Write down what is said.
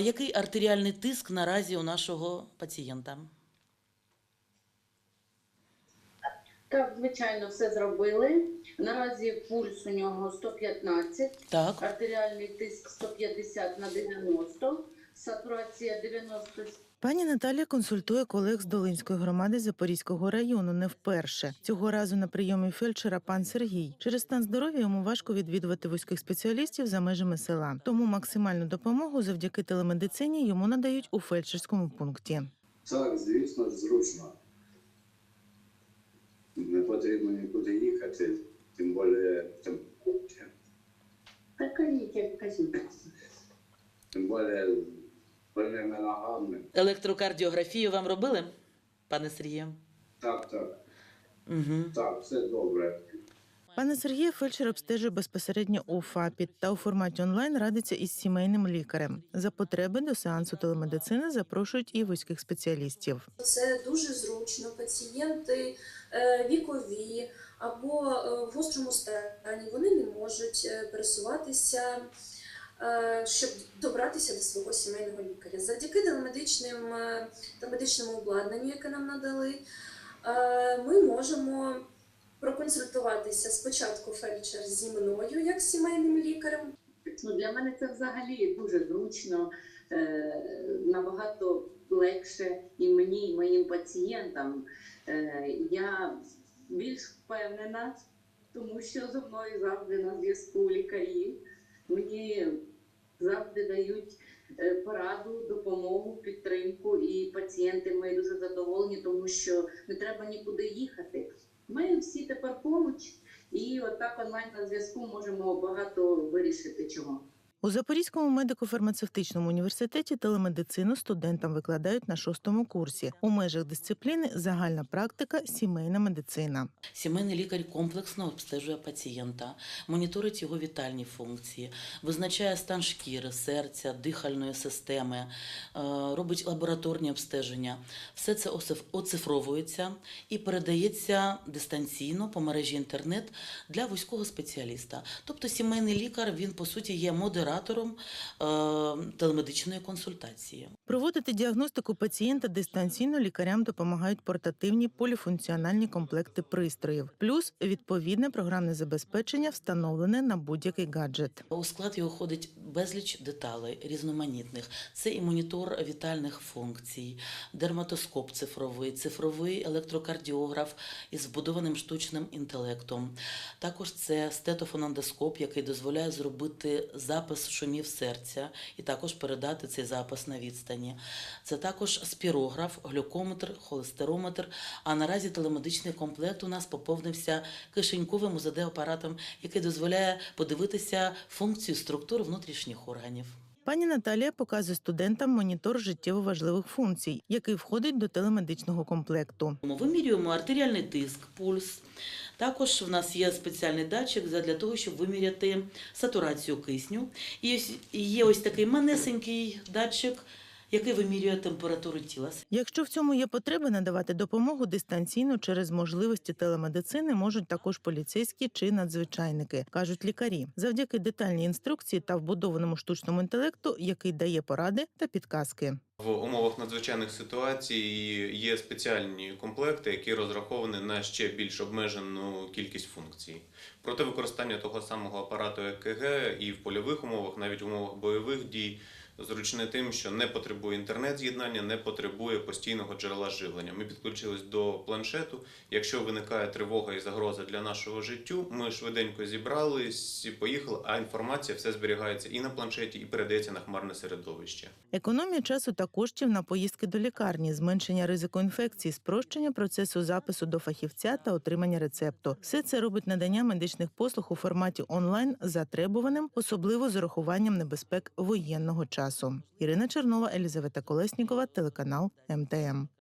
Який артеріальний тиск наразі у нашого пацієнта? Так, звичайно, все зробили. Наразі пульс у нього 115, Так. артеріальний тиск 150 на 90, сатурація 90. Пані Наталія консультує колег з Долинської громади Запорізького району не вперше. Цього разу на прийомі фельдшера пан Сергій. Через стан здоров'я йому важко відвідувати вузьких спеціалістів за межами села. Тому максимальну допомогу завдяки телемедицині йому надають у фельдшерському пункті. Так, звісно, зручно. Не потрібно нікуди їхати, тим більше, тим, Так, кажіть, як тим більше больними ногами. Електрокардіографію вам робили, пане Сергію? Так, так, Угу. так, все добре. Пане Сергія фельдшер обстежує безпосередньо у ФАПі та у форматі онлайн радиться із сімейним лікарем. За потреби до сеансу телемедицини запрошують і вузьких спеціалістів. Це дуже зручно. Пацієнти е, вікові або е, в гострому стані вони не можуть е, пересуватися, щоб добратися до свого сімейного лікаря. Завдяки телемедичним е, телемедичному обладнанню, яке нам надали, е, ми можемо проконсультуватися спочатку фельдшер зі мною, як сімейним лікарем, Ну, для мене це взагалі дуже зручно, е, набагато легше і мені, і моїм пацієнтам. Е, я більш впевнена, тому що зі мною завжди на зв'язку лікарі. Мені завжди дають е, пораду, допомогу, підтримку, і пацієнти ми дуже задоволені, тому що не треба нікуди їхати. Ми всі тепер поруч, і отак онлайн на зв'язку можемо багато вирішити чого. У Запорізькому медико-фармацевтичному університеті телемедицину студентам викладають на шостому курсі у межах дисципліни загальна практика, сімейна медицина. Сімейний лікар комплексно обстежує пацієнта, моніторить його вітальні функції, визначає стан шкіри, серця, дихальної системи, е, робить лабораторні обстеження. Все це оцифровується і передається дистанційно по мережі інтернет для вузького спеціаліста. Тобто сімейний лікар він по суті є модератором е, телемедичної консультації. Проводити діагностику пацієнта дистанційно лікарям допомагають портативні поліфункціональні комплекти пристроїв, плюс відповідне програмне забезпечення, встановлене на будь-який гаджет. У склад його входить безліч деталей різноманітних. Це і монітор вітальних функцій, дерматоскоп цифровий, цифровий електрокардіограф із вбудованим штучним інтелектом. Також це стетофонендоскоп, який дозволяє зробити запис шумів серця і також передати цей запис на відстані. Це також спірограф, глюкометр, холестерометр. А наразі телемедичний комплект у нас поповнився кишеньковим УЗД-апаратом, який дозволяє подивитися функцію структур внутрішніх органів. Пані Наталія показує студентам монітор життєво важливих функцій, який входить до телемедичного комплекту. Ми вимірюємо артеріальний тиск, пульс. Також в нас є спеціальний датчик для того, щоб виміряти сатурацію кисню. І є ось такий манесенький датчик, який вимірює температуру тіла. Якщо в цьому є потреба надавати допомогу дистанційно через можливості телемедицини, можуть також поліцейські чи надзвичайники, кажуть лікарі, завдяки детальній інструкції та вбудованому штучному інтелекту, який дає поради та підказки. В умовах надзвичайних ситуацій є спеціальні комплекти, які розраховані на ще більш обмежену кількість функцій. Проте використання того самого апарату ЕКГ і в польових умовах, навіть в умовах бойових дій, зручне тим, що не потребує інтернет-з'єднання, не потребує постійного джерела живлення. Ми підключились до планшету. Якщо виникає тривога і загроза для нашого життю, ми швиденько зібрались, і поїхали, а інформація все зберігається і на планшеті, і передається на хмарне середовище. Економія часу та коштів на поїздки до лікарні, зменшення ризику інфекцій, спрощення процесу запису до фахівця та отримання рецепту. Все це робить надання медичних послуг у форматі онлайн затребуваним, особливо з урахуванням небезпек воєнного часу. Ірина Чернова, Елізавета Колеснікова, телеканал МТМ.